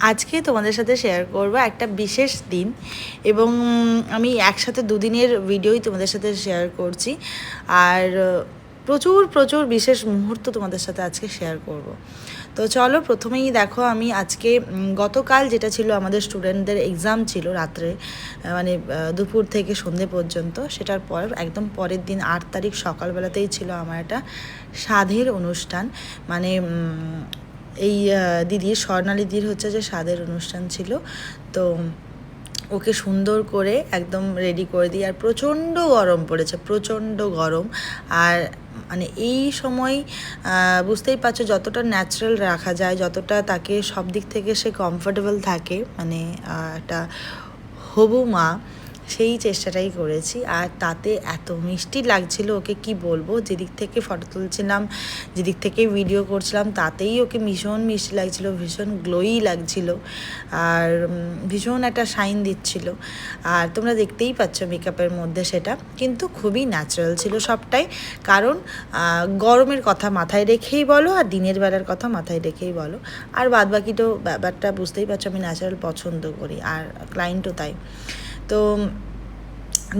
আজকে তোমাদের সাথে শেয়ার করব একটা বিশেষ দিন এবং আমি একসাথে দুদিনের ভিডিওই তোমাদের সাথে শেয়ার করছি। আর প্রচুর প্রচুর বিশেষ মুহূর্ত তোমাদের সাথে আজকে শেয়ার করব। তো চলো প্রথমেই দেখো আমি আজকে গতকাল যেটা ছিল আমাদের স্টুডেন্টদের এক্সাম ছিল রাত্রে মানে দুপুর থেকে সন্ধে পর্যন্ত, সেটার পর, একদম পরের দিন আট তারিখ সকালবেলাতেই ছিল আমার একটা সাধের অনুষ্ঠান। মানে এই দিদির স্বর্ণালীদির হচ্ছে যে স্বাদের অনুষ্ঠান ছিল। তো ওকে সুন্দর করে একদম রেডি করে দিই আর প্রচণ্ড গরম পড়েছে, প্রচণ্ড গরম। আর মানে এই সময় বুঝতেই পারছ যতটা ন্যাচারাল রাখা যায়, যতটা তাকে সব দিক থেকে সে কমফোর্টেবল থাকে মানে একটা হবু মা সেই চেষ্টাটাই করেছি। আর তাতে এত মিষ্টি লাগছিল ওকে কি বলব? যেদিক থেকে ফটো তুলছিলাম, যেদিক থেকে ভিডিও করছিলাম, তাতেই ওকে ভীষণ মিষ্টি লাগছিল, ভীষণ গ্লোই লাগছিল। আর ভীষণ একটা শাইন দিচ্ছিল। আর তোমরা দেখতেই পাচ্ছ মেকআপের মধ্যে সেটা। কিন্তু খুবই ন্যাচারাল ছিল সবটাই। কারণ গরমের কথা মাথায় রেখেই বলো আর দিনের বেলার কথা মাথায় রেখেই বলো। আর বাদ বাকি তো ব্যাপারটা বুঝতেই পারছ আমি ন্যাচারাল পছন্দ করি, আর ক্লায়েন্টও তাই। তো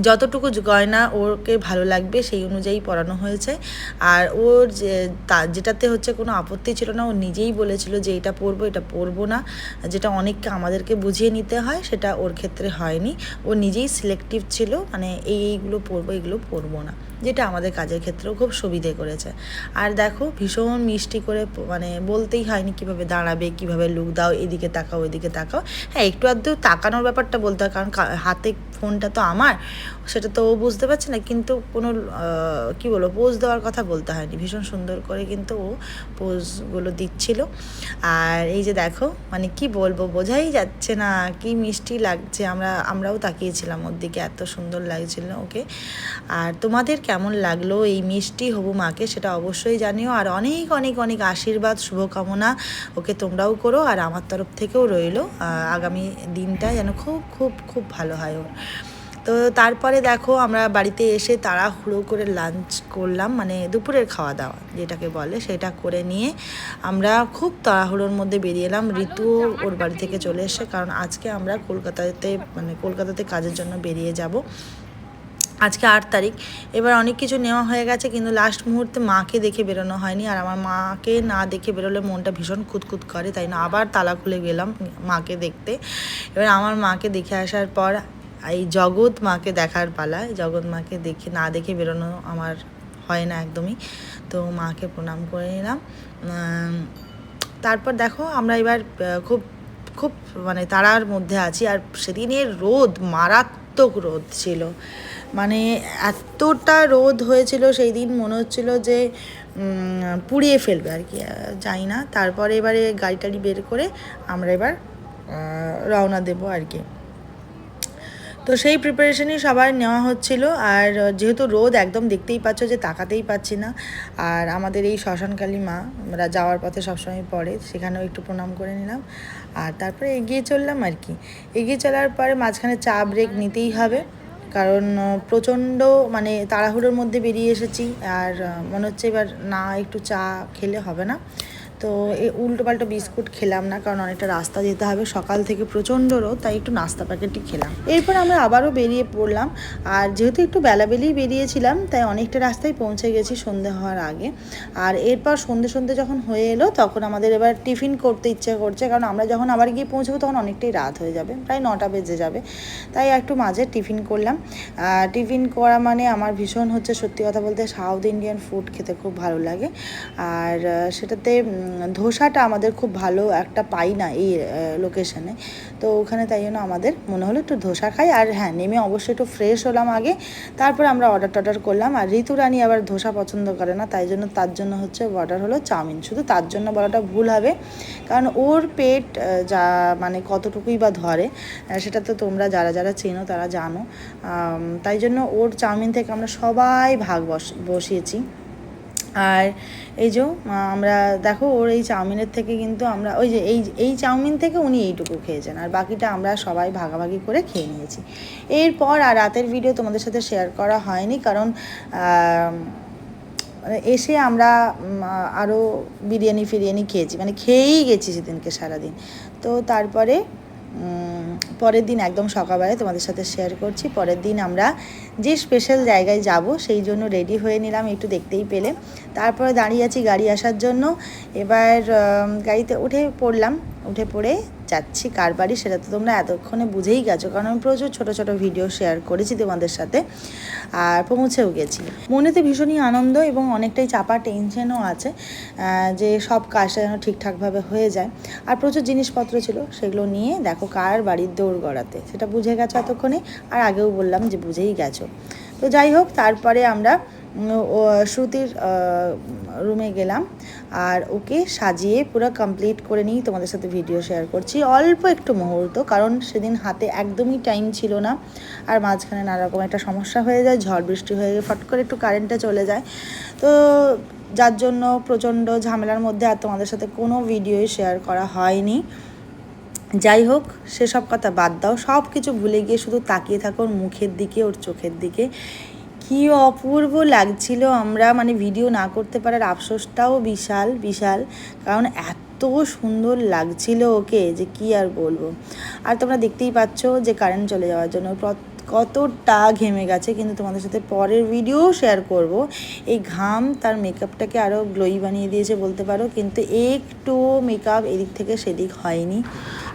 যতটুকু গয়না ওকে ভালো লাগবে সেই অনুযায়ী পরানো হয়েছে। আর ওর যে, তা, যেটাতে হচ্ছে কোনো আপত্তি ছিল না, ও নিজেই বলেছিল যে এটা পরবো এটা পরবো না। যেটা অনেককে, আমাদেরকে বুঝিয়ে নিতে হয়, সেটা ওর ক্ষেত্রে হয়নি। ও নিজেই সিলেক্টিভ ছিল মানে এই, এইগুলো পরবো, এগুলো পরবো না। যেটা আমাদের কাজের ক্ষেত্রেও খুব সুবিধে করেছে। আর দেখো, ভীষণ মিষ্টি করে মানে বলতেই হয়নি কীভাবে দাঁড়াবে, কীভাবে লুক দাও, এদিকে তাকাও এদিকে তাকাও। হ্যাঁ একটু আধটু তাকানোর ব্যাপারটা বলতে হয়, কারণ হাতে ফোনটা তো আমার। সেটা তো ও বুঝতে পারছে না, কিন্তু কোনো কি বলব পোজ দেওয়ার কথা বলতে হয়নি। ভীষণ সুন্দর করে কিন্তু ও পোজগুলো দিচ্ছিল। আর এই যে দেখো মানে কি বলব, বোঝাই যাচ্ছে না, কি মিষ্টি লাগছে। আমরা, আমরাও তাকিয়েছিলাম ওর দিকে, এত সুন্দর লাগছিল ওকে। আর তোমাদের কেমন লাগল এই মিষ্টি হবু মাকে, সেটা অবশ্যই জানিও। আর অনেক অনেক অনেক আশীর্বাদ, শুভকামনা ওকে তোমরাও করো। আর আমার তরফ থেকেও রইল আগামী দিনটা যেন খুব খুব খুব ভালো হয় ওর। তো তারপরে দেখো আমরা বাড়িতে এসে তাড়াহুড়ো করে লাঞ্চ করলাম মানে দুপুরের খাওয়া দাওয়া যেটাকে বলে সেটা করে নিয়ে আমরা খুব তাড়াহুড়োর মধ্যে বেরিয়ে এলাম। ঋতু ওর বাড়ি থেকে চলে এসে কারণ আজকে আমরা কলকাতাতে মানে কলকাতাতে কাজের জন্য বেরিয়ে যাব। আজকে আট তারিখ এবার অনেক কিছু নেওয়া হয়ে গেছে কিন্তু লাস্ট মুহূর্তে মাকে দেখে বেরোনো হয়নি আর আমার মাকে না দেখে বেরোলে মনটা ভীষণ খুঁতখুত করে তাই না? আবার তালা খুলে গেলাম মাকে দেখতে। এবার আমার মাকে দেখে আসার পর এই জগৎ মাকে দেখার পালা জগৎ মাকে দেখে, না দেখে বেরোনো আমার হয় না একদমই। তো মাকে প্রণাম করে নিলাম। তারপর দেখো আমরা এবার খুব খুব মানে তারার মধ্যে আছি। আর সেদিনের রোদ মারাত্মক রোদ ছিল। মানে এতটা রোদ হয়েছিল, সেই দিন মনে হচ্ছিল যে পুড়িয়ে ফেলবে আর কি যাই না। তারপরে এবারে গাড়ি টাড়ি বের করে আমরা এবার রওনা দেবো আর কি। তো সেই প্রিপারেশনই সবার নেওয়া হচ্ছিল। আর যেহেতু রোদ একদম দেখতেই পাচ্ছ যে তাকাতেই পাচ্ছি না। আর আমাদের এই শ্মশানকালী মা, আমরা যাওয়ার পথে সবসময় পড়ে, সেখানেও একটু প্রণাম করে নিলাম। আর তারপরে এগিয়ে চললাম আর কি। এগিয়ে চলার পরে মাঝখানে চা ব্রেক নিতেই হবে। কারণ প্রচণ্ড মানে তাড়াহুড়োর মধ্যে বেরিয়ে এসেছি। আর মনে হচ্ছে এবার না, একটু চা খেলে হবে না। তো এই উল্টো পাল্টো বিস্কুট খেলাম না, কারণ অনেকটা রাস্তা যেতে হবে। সকাল থেকে প্রচণ্ড রোদ, তাই একটু নাস্তা প্যাকেটই খেলাম। এরপর আমরা আবারও বেরিয়ে পড়লাম, আর যেহেতু একটু বেলাবেলি বেরিয়েছিলাম, তাই অনেকটা রাস্তায় পৌঁছে গেছি সন্ধে হওয়ার আগে। আর এরপর সন্ধে সন্ধে যখন হয়ে এলো, তখন আমাদের এবার টিফিন করতে ইচ্ছে করছে, কারণ আমরা যখন আবার গিয়ে পৌঁছবো, তখন অনেকটাই রাত হয়ে যাবে, প্রায় নটা বেজে যাবে। তাই একটু মাঝে টিফিন করলাম। টিফিন করা মানে আমার ভীষণ হচ্ছে সত্যি কথা বলতে, সাউথ ইন্ডিয়ান ফুড খেতে খুব ভালো লাগে। আর সেটাতে ধোসাটা আমাদের খুব ভালো একটা পাই না এই লোকেশনে তো ওখানে তাই জন্য আমাদের মনে হলো একটু ধোসা খাই। আর হ্যাঁ নেমে অবশ্যই একটু ফ্রেশ হলাম আগে। তারপর আমরা অর্ডার টর্ডার করলাম। আর ঋতু রানী আবার ধোসা পছন্দ করে না, তাই জন্য তার জন্য হচ্ছে অর্ডার হলো চাউমিন। শুধু তার জন্য বলাটা ভুল হবে। কারণ ওর পেট যা মানে কতটুকুই বা ধরে সেটা তো তোমরা যারা যারা চেনো তারা জানো। তাই জন্য ওর চাউমিন থেকে আমরা সবাই ভাগ বস, বসিয়েছি। আর এই যে আমরা দেখো ওর এই চাউমিনের থেকে কিন্তু আমরা, ওই যে এই এই চাউমিন থেকে উনি এইটুকু খেয়েছেন আর বাকিটা আমরা সবাই ভাগাভাগি করে খেয়ে নিয়েছি। এরপর আর রাতের ভিডিও তোমাদের সাথে শেয়ার করা হয়নি কারণ মানে এসে আমরা আরও বিরিয়ানি ফিরিয়ানি খেয়েছি মানে খেয়েই গেছি সেদিনকে সারাদিন। তো তারপরে পরের দিন একদম সকালবেলায় তোমাদের সাথে শেয়ার করছি। পরের দিন আমরা যে স্পেশাল জায়গায় যাব, সেই জন্য রেডি হয়ে নিলাম একটু দেখতেই পেলে। তারপরে দাঁড়িয়ে আছি গাড়ি আসার জন্য। এবার গাড়িতে উঠে পড়লাম। উঠে পড়ে যাচ্ছি কার বাড়ি সেটা তো তোমরা এতক্ষণে বুঝেই গেছো, কারণ আমি প্রচুর ছোট ছোট ভিডিও শেয়ার করেছি তোমাদের সাথে, আর পৌঁছেও গেছি। মনেতে ভীষণই আনন্দ এবং অনেকটাই চাপা টেনশনও আছে যে সব কাজটা যেন ঠিকঠাকভাবে হয়ে যায়। আর প্রচুর জিনিসপত্র ছিল, সেগুলো নিয়ে দেখো কার বাড়ির দৌড় গড়াতে, সেটা বুঝে গেছো এতক্ষণে, আর আগেও বললাম যে বুঝেই গেছো। তো যাই হোক, তারপরে আমরা শ্রুতির রুমে গেলাম আর ওকে সাজিয়ে পুরো কমপ্লিট করে নিই তোমাদের সাথে ভিডিও শেয়ার করছি। অল্প একটু মুহূর্ত, কারণ সেদিন হাতে একদমই টাইম ছিল না আর মাঝখানে নানা রকম একটা সমস্যা হয়ে যায়, ঝড় বৃষ্টি হয়ে গিয়ে ফট করে একটু কারেন্টটা চলে যায়। তো যার জন্য প্রচণ্ড ঝামেলার মধ্যে আর তোমাদের সাথে কোনো ভিডিওই শেয়ার করা হয়নি। যাই হোক, সেসব কথা বাদ দাও সব কিছু ভুলে গিয়ে শুধু তাকিয়ে থাকো ওর মুখের দিকে, ওর চোখের দিকে। কি অপূর্ব লাগছিল আমরা মানে ভিডিও না করতে পারার আফসোসটাও বিশাল বিশাল। কারণ এত সুন্দর লাগছিল ওকে যে কি আর বলব। আর তোমরা দেখতেই পাচ্ছ যে কারেন্ট চলে যাওয়ার জন্য কতটা ঘেমে গেছে। কিন্তু তোমাদের সাথে পরের ভিডিও শেয়ার করব। এই ঘাম তার মেকআপটাকে আরও গ্লোই বানিয়ে দিয়েছে বলতে পারো। কিন্তু একটু মেকআপ এদিক থেকে সেদিক হয়নি।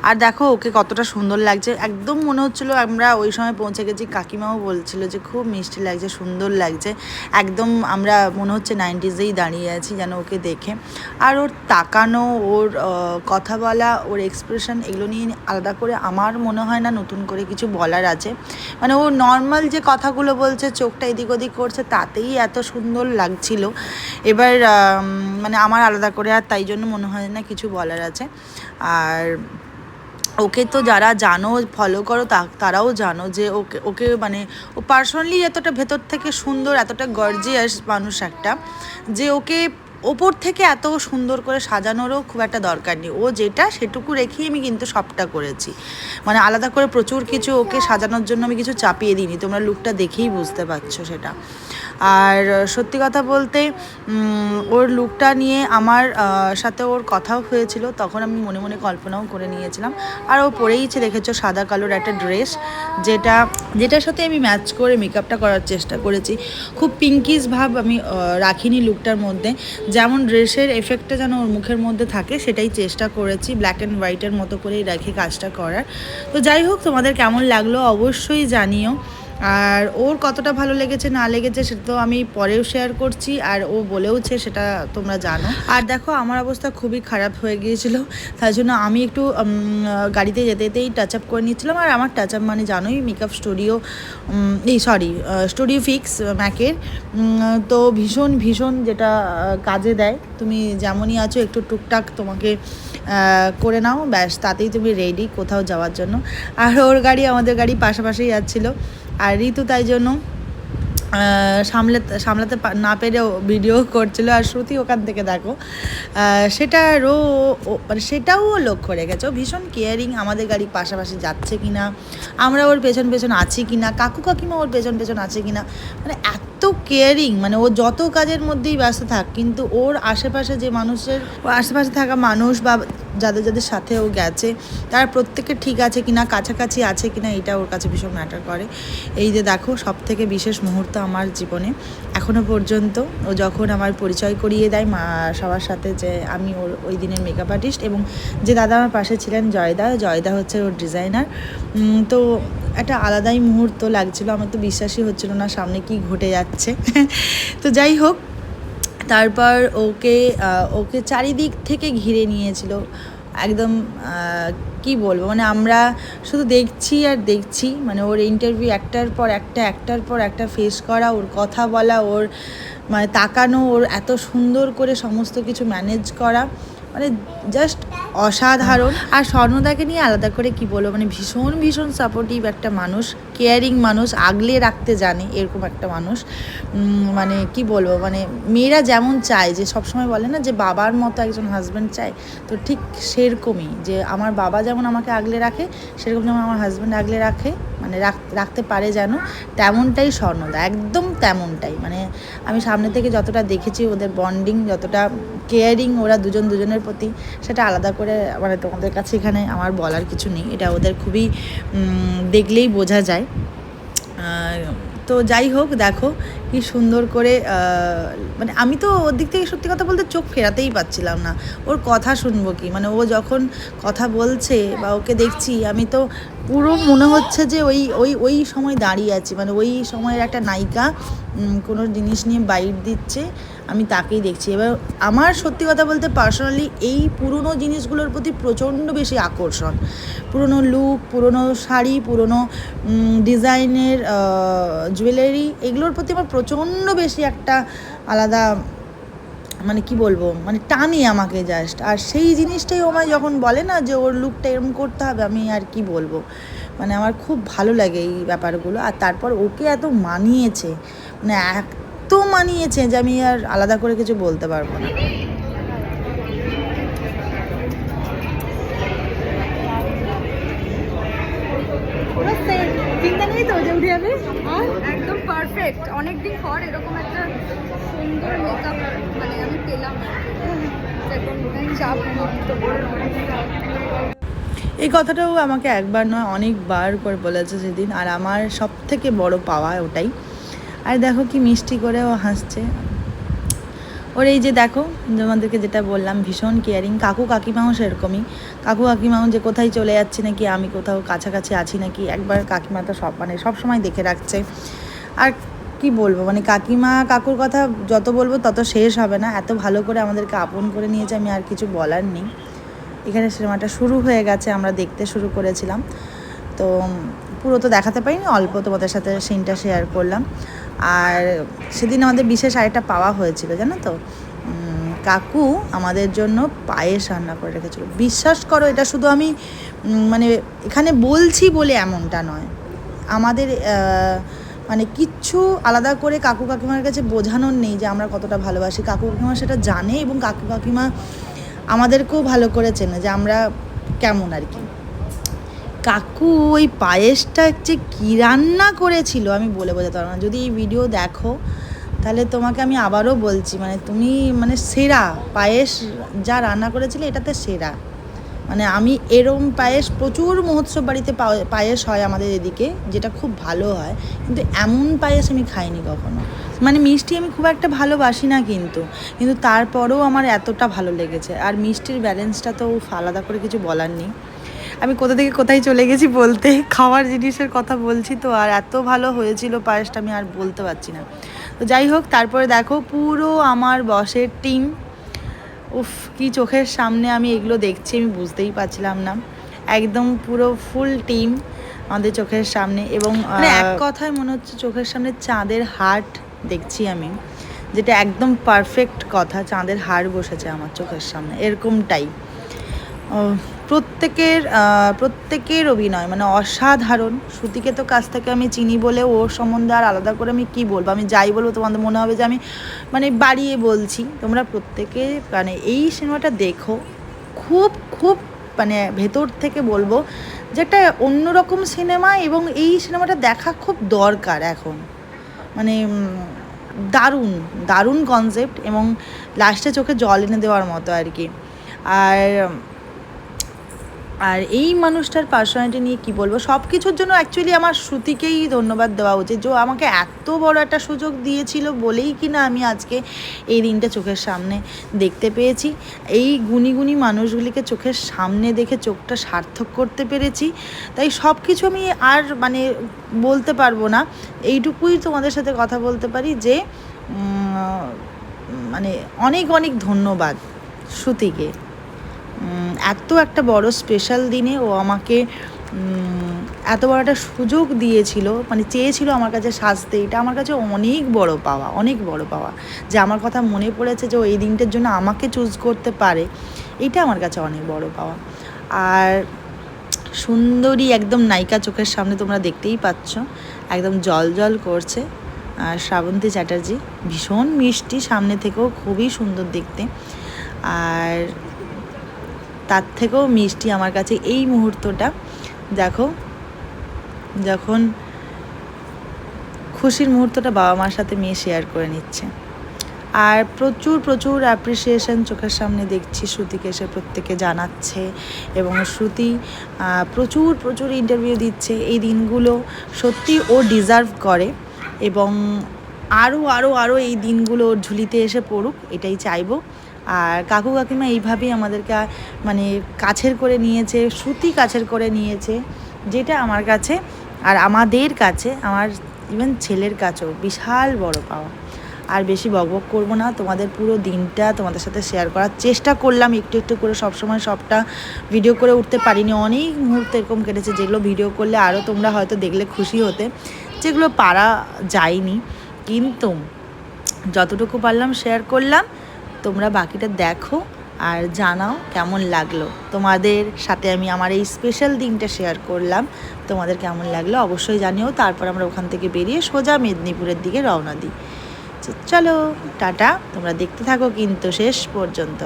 আর দেখো, ওকে কতটা সুন্দর লাগছে। একদম মনে হচ্ছিল আমরা ওই সময় পৌঁছে গেছি, কাকিমাও বলছিল যে খুব মিষ্টি লাগছে, সুন্দর লাগছে। একদম আমরা মনে হচ্ছে নাইনটিজেই দাঁড়িয়ে আছি যেন ওকে দেখে। আর ওর তাকানো, ওর কথা বলা, ওর এক্সপ্রেশন এগুলো নিয়ে আলাদা করে আমার মনে হয় না নতুন করে কিছু বলার আছে। মানে ও নর্মাল যে কথাগুলো বলছে, চোখটা এদিক ওদিক করছে, তাতেই এত সুন্দর লাগছিল। এবার মানে আমার আলাদা করে আর তাই জন্য মনে হয় না কিছু বলার আছে। আর ওকে তো যারা জানো ফলো করো তারাও জানো যে ওকে ওকে মানে ও পার্সোনালি এতটা ভেতর থেকে সুন্দর, এতটা গর্জিয়াস মানুষ একটা যে ওকে ওপর থেকে এত সুন্দর করে সাজানোরও খুব একটা দরকার নেই। ও যেটা সেটুকু রেখেই আমি কিন্তু সবটা করেছি। মানে আলাদা করে প্রচুর কিছু ওকে সাজানোর জন্য আমি কিছু চাপিয়ে দিইনি। তোমরা লুকটা দেখেই বুঝতে পারছ সেটা। আর সত্যি কথা বলতে ওর লুকটা নিয়ে আমার সাথে ওর কথাও হয়েছিল, তখন আমি মনে মনে কল্পনাও করে নিয়েছিলাম। আর ও পরেইছে দেখেছ সাদা কালোর একটা ড্রেস যেটা যেটার সাথে আমি ম্যাচ করে মেকআপটা করার চেষ্টা করেছি। খুব পিঙ্কিস ভাব আমি রাখিনি লুকটার মধ্যে। যেমন ড্রেসের এফেক্টটা যেন ওর মুখের মধ্যে থাকে, সেটাই চেষ্টা করেছি ব্ল্যাক অ্যান্ড হোয়াইটের মতো করেই রেখে কাজটা করার। তো যাই হোক, তোমাদের কেমন লাগল অবশ্যই জানিও। আর ওর কতটা ভালো লেগেছে, না লেগেছে সেটা তো আমি পরেও শেয়ার করছি, আর ও বলেওছে সেটা তোমরা জানো। আর দেখো, আমার অবস্থা খুবই খারাপ হয়ে গিয়েছিল, তার জন্য আমি একটু গাড়িতে যেতে যেতেই টাচ আপ করে নিচ্ছিলাম, আর আমার টাচ আপ মানে জানোই মেকআপ স্টুডিও এই সরি স্টুডিও ফিক্স ম্যাকের তো ভীষণ ভীষণ যেটা কাজে দেয়, তুমি যেমনই আছো, একটু টুকটাক তোমাকে করে নাও, ব্যাস, তাতেই তুমি রেডি কোথাও যাওয়ার জন্য। আর ওর গাড়ি আমাদের গাড়ি পাশাপাশি যাচ্ছিল। আর ঋতু তাই জন্য সামলে, সামলাতে সামলাতে না পেরেও ভিডিও করছিল। আর শ্রুতি ওখান থেকে দেখো সেটারও মানে সেটাও ও লক্ষ্য রেখেছে। ও ভীষণ কেয়ারিং আমাদের গাড়ি পাশাপাশি যাচ্ছে কি না আমরা ওর পেছন পেছন আছি কি না কাকু কাকিমা ওর পেছন পেছন আছে কি না মানে এত কেয়ারিং মানে ও যত কাজের মধ্যেই ব্যস্ত থাক, কিন্তু ওর আশেপাশে যে মানুষের আশেপাশে থাকা মানুষ বা যাদের যাদের সাথে ও গেছে, তার প্রত্যেকে ঠিক আছে কিনা, কাছাকাছি আছে কিনা, এটা ওর কাছে ভীষণ ম্যাটার করে। এই যে দেখো সব থেকে বিশেষ মুহূর্ত আমার জীবনে। এখনও পর্যন্ত ও যখন আমার পরিচয় করিয়ে দেয় মা সবার সাথে যে আমি ওর ওই দিনের মেকআপ আর্টিস্ট এবং যে দাদা আমার পাশে ছিলেন জয়দা জয়দা হচ্ছে ওর ডিজাইনার তো একটা আলাদাই মুহূর্ত লাগছিল, আমার তো বিশ্বাসই হচ্ছিল না সামনে কি ঘটে যাচ্ছে। তো যাই হোক, তারপর ওকে ওকে চারিদিক থেকে ঘিরে নিয়েছিল। একদম কি বলব? মানে আমরা শুধু দেখছি আর দেখছি। মানে ওর ইন্টারভিউ একটার পর একটা, একটার পর একটা ফেস করা, ওর কথা বলা, ওর মানে তাকানো, ওর এত সুন্দর করে সমস্ত কিছু ম্যানেজ করা। মানে জাস্ট অসাধারণ। আর স্বর্ণদাকে নিয়ে আলাদা করে কি বলব? মানে ভীষণ ভীষণ সাপোর্টিভ একটা মানুষ। কেয়ারিং মানুষ, আগলে রাখতে জানে, এরকম একটা মানুষ। মানে কি বলব মানে মেয়েরা যেমন চায়, যে সবসময় বলে না যে বাবার মতো একজন হাজব্যান্ড চায়, তো ঠিক সেরকমই যে আমার বাবা যেমন আমাকে আগলে রাখে, সেরকম যেমন আমার হাজব্যান্ড আগলে রাখে মানে রাখ- রাখতে পারে যেন, তেমনটাই স্বর্ণদা, একদম তেমনটাই। মানে আমি সামনে থেকে যতটা দেখেছি ওদের বন্ডিং যতটা কেয়ারিং ওরা দুজন দুজনের প্রতি, সেটা আলাদা করে মানে তোমাদের কাছে এখানে আমার বলার কিছু নেই। এটা ওদের খুবই দেখলেই বোঝা যায়। তো যাই হোক, দেখো কি সুন্দর করে মানে আমি তো ওর দিক থেকে সত্যি কথা বলতে চোখ ফেরাতেই পাচ্ছিলাম না। ওর কথা শুনব কি? মানে ও যখন কথা বলছে বা ওকে দেখছি, আমি তো পুরো মনে হচ্ছে যে ওই ওই ওই সময় দাঁড়িয়ে আছি। মানে ওই সময়ের একটা নায়িকা কোনো জিনিস নিয়ে বাইট দিচ্ছে। আমি তাকেই দেখছি। এবার আমার সত্যি কথা বলতে পার্সোনালি এই পুরনো জিনিসগুলোর প্রতি প্রচণ্ড বেশি আকর্ষণ। পুরনো লুক পুরনো শাড়ি, পুরনো ডিজাইনের জুয়েলারি এগুলোর প্রতি আমার প্রচণ্ড বেশি একটা আলাদা মানে কি বলব মানে টানে আমাকে জাস্ট আর সেই জিনিসটাই আমায় যখন বলে না যে ওর লুকটা এরকম করতে হবে, আমি আর কি বলব? মানে আমার খুব ভালো লাগে এই ব্যাপারগুলো। আর তারপর ওকে এত মানিয়েছে মানে এত মানিয়েছে যে আমি আর আলাদা করে কিছু বলতে পারব না। চিন্তা নেই তো যে উঠে যাবে? একদম পারফেক্ট অনেকদিন পর এরকম একটা সুন্দর মেকআপ মানে আমি পেলাম। এই কথাটাও আমাকে একবার নয় অনেকবার করে বলেছে সেদিন। আর আমার সব থেকে বড় পাওয়া ওটাই। আর দেখো কি মিষ্টি করে ও হাসছে। ওর এই যে দেখো, তোমাদেরকে যেটা বললাম, ভীষণ কেয়ারিং কাকু কাকিমাও সেরকমই। কাকু কাকিমাও যে কোথায় চলে যাচ্ছে নাকি, আমি কোথাও কাছাকাছি আছি নাকি, একবার কাকিমা তো সব মানে সব সময় দেখে রাখছে। আর কি বলব মানে কাকিমা কাকুর কথা যত বলব তত শেষ হবে না। এত ভালো করে আমাদেরকে আপন করে নিয়েছে, আমি আর কিছু বলার নেই। এখানে সিনেমাটা শুরু হয়ে গেছে, আমরা দেখতে শুরু করেছিলাম। তো পুরো তো দেখাতে পারিনি, অল্প তোমাদের সাথে সিনটা শেয়ার করলাম। আর সেদিন আমাদের বিশেষ আরেকটা পাওয়া হয়েছিল, জানো তো? কাকু আমাদের জন্য পায়েস রান্না করে রেখেছিল। বিশ্বাস করো, এটা শুধু আমি মানে এখানে বলছি বলে এমনটা নয়। আমাদের মানে কিচ্ছু আলাদা করে কাকু কাকিমার কাছে বোঝানোর নেই যে আমরা কতটা ভালোবাসি। কাকু কাকিমা সেটা জানে এবং কাকু কাকিমা আমাদেরকেও ভালো করে চেনে যে আমরা কেমন আর কি। কাকু, ওই পায়েসটা যে কী রান্না করেছিল আমি বলে বোঝাতে পারব না। যদি এই ভিডিও দেখো, তাহলে তোমাকে আমি আবারও বলছি মানে তুমি মানে সেরা পায়েস যা রান্না করেছিলে এটাতে সেরা। মানে আমি এরম পায়েস, প্রচুর মহোৎসব বাড়িতে পায়েস হয় আমাদের এদিকে, যেটা খুব ভালো হয়। কিন্তু এমন পায়েস আমি খাইনি কখনো। মানে মিষ্টি আমি খুব একটা ভালোবাসি না কিন্তু। কিন্তু তারপরেও আমার এতটা ভালো লেগেছে। আর মিষ্টির ব্যালেন্সটা তো আলাদা করে কিছু বলার নেই। আমি কোথা থেকে কোথায় চলে গেছি বলতে খাওয়ার জিনিসের কথা বলছি তো আর এত ভালো হয়েছিল পায়েসটা আমি আর বলতে পারছি না। তো যাই হোক তারপরে দেখো পুরো আমার বসের টিম উফ কি চোখের সামনে আমি এগুলো দেখছি আমি বুঝতেই পারছিলাম না। একদম পুরো ফুল টিম আমাদের চোখের সামনে এবং মানে এক কথায় মনে হচ্ছে চোখের সামনে চাঁদের হাট দেখছি আমি যেটা একদম পারফেক্ট কথা চাঁদের হাড় বসেছে আমার চোখের সামনে এরকমটাই। প্রত্যেকের প্রত্যেকের অভিনয় মানে অসাধারণ। শ্রুতিকে তো কাছ থেকে আমি চিনি বলে ওর সম্বন্ধে আর আলাদা করে আমি কি বলব? আমি যাই বলব, তোমাদের মনে হবে যে আমি মানে বাড়িয়ে বলছি। তোমরা প্রত্যেকে মানে এই সিনেমাটা দেখো। খুব খুব মানে ভেতর থেকে বলব যে একটা অন্যরকম সিনেমা এবং এই সিনেমাটা দেখা খুব দরকার এখন। মানে দারুণ দারুণ কনসেপ্ট এবং লাস্টে চোখে জল এনে দেওয়ার মতো আর কি। আর আর এই মানুষটার পার্সোনালিটি নিয়ে কি বলব? সব কিছুর জন্য অ্যাকচুয়ালি আমার শ্রুতিকেই ধন্যবাদ দেওয়া উচিত। যে আমাকে এত বড় একটা সুযোগ দিয়েছিল বলেই কি না আমি আজকে এই দিনটা চোখের সামনে দেখতে পেয়েছি। এই গুণী গুণী মানুষগুলিকে চোখের সামনে দেখে চোখটা সার্থক করতে পেরেছি। তাই সব কিছু আমি আর মানে বলতে পারব না। এইটুকুই তোমাদের সাথে কথা বলতে পারি যে মানে অনেক অনেক ধন্যবাদ শ্রুতিকে। এত একটা বড় স্পেশাল দিনে ও আমাকে এত বড় একটা সুযোগ দিয়েছিল মানে চেয়েছিল আমার কাছে সাজতে। এটা আমার কাছে অনেক বড় পাওয়া, অনেক বড় পাওয়া। যে আমার কথা মনে পড়েছে যে ও এই দিনটার জন্য আমাকে চুজ করতে পারে, এটা আমার কাছে অনেক বড় পাওয়া। আর সুন্দরী একদম নায়িকা চোখের সামনে তোমরা দেখতেই পাচ্ছ, একদম জল জল করছে। আর শ্রাবন্তী চ্যাটার্জি, ভীষণ মিষ্টি, সামনে থেকেও খুবই সুন্দর দেখতে। আর তার থেকেও মিষ্টি আমার কাছে এই মুহূর্তটা। দেখো, যখন খুশির মুহূর্তটা বাবা মার সাথে মেয়ে শেয়ার করে নিচ্ছে। আর প্রচুর প্রচুর অ্যাপ্রিসিয়েশন চোখের সামনে দেখছি শ্রুতিকে এসে প্রত্যেকে জানাচ্ছে এবং শ্রুতি প্রচুর প্রচুর ইন্টারভিউ দিচ্ছে। এই দিনগুলো সত্যি ও ডিজার্ভ করে এবং আরও আরও আরও এই দিনগুলো ওর ঝুলিতে এসে পড়ুক, এটাই চাইব। আর কাকু কাকিমা এইভাবেই আমাদেরকে মানে কাছের করে নিয়েছে সুতি কাছের করে নিয়েছে, যেটা আমার কাছে আর আমাদের কাছে, আমার ইভেন ছেলের কাছেও বিশাল বড় পাওয়া। আর বেশি বকবক করব না, তোমাদের পুরো দিনটা তোমাদের সাথে শেয়ার করার চেষ্টা করলাম, একটু একটু করে সবসময় সবটা ভিডিও করে উঠতে পারিনি। অনেক মুহূর্ত এরকম কেটেছে, যেগুলো ভিডিও করলে আরও তোমরা হয়তো দেখলে খুশি হতে, যেগুলো পারা যায়নি। কিন্তু যতটুকু পারলাম শেয়ার করলাম তোমরা বাকিটা দেখো আর জানাও কেমন লাগল। তোমাদের সাথে আমি আমার এই স্পেশাল দিনটা শেয়ার করলাম। তোমাদের কেমন লাগল অবশ্যই জানিও। তারপর আমরা ওখান থেকে বেরিয়ে সোজা মেদিনীপুরের দিকে রওনা দিই। চলো, টাটা। তোমরা দেখতে থাকো কিন্তু শেষ পর্যন্ত।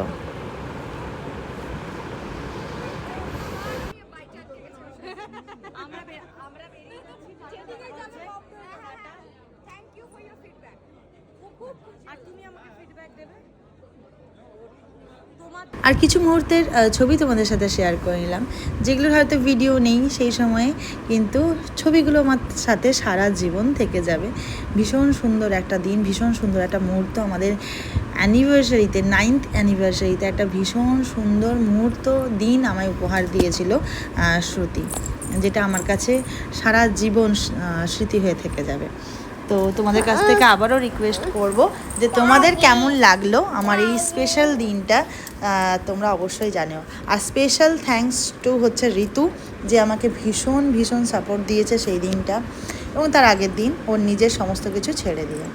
আর কিছু মুহূর্তের ছবি তোমাদের সাথে শেয়ার করে নিলাম। যেগুলোর হয়তো ভিডিও নেই সেই সময়ে, কিন্তু ছবিগুলো আমার সাথে সারা জীবন থেকে যাবে। ভীষণ সুন্দর একটা দিন, ভীষণ সুন্দর একটা মুহূর্ত আমাদের অ্যানিভার্সারিতে নাইনথ অ্যানিভার্সারিতে একটা ভীষণ সুন্দর মুহূর্ত, দিন আমায় উপহার দিয়েছিল শ্রুতি, যেটা আমার কাছে সারা জীবন স্মৃতি হয়ে থেকে যাবে। তো তোমাদের কাছ থেকে আবারও রিকোয়েস্ট করব যে তোমাদের কেমন লাগল আমার এই স্পেশাল দিনটা তোমরা অবশ্যই জানো আর স্পেশাল থ্যাংকস টু হচ্ছে ঋতু যে আমাকে ভীষণ ভীষণ সাপোর্ট দিয়েছে সেই দিনটা এবং তার আগের দিন ওর নিজের সমস্ত কিছু ছেড়ে দিয়ে।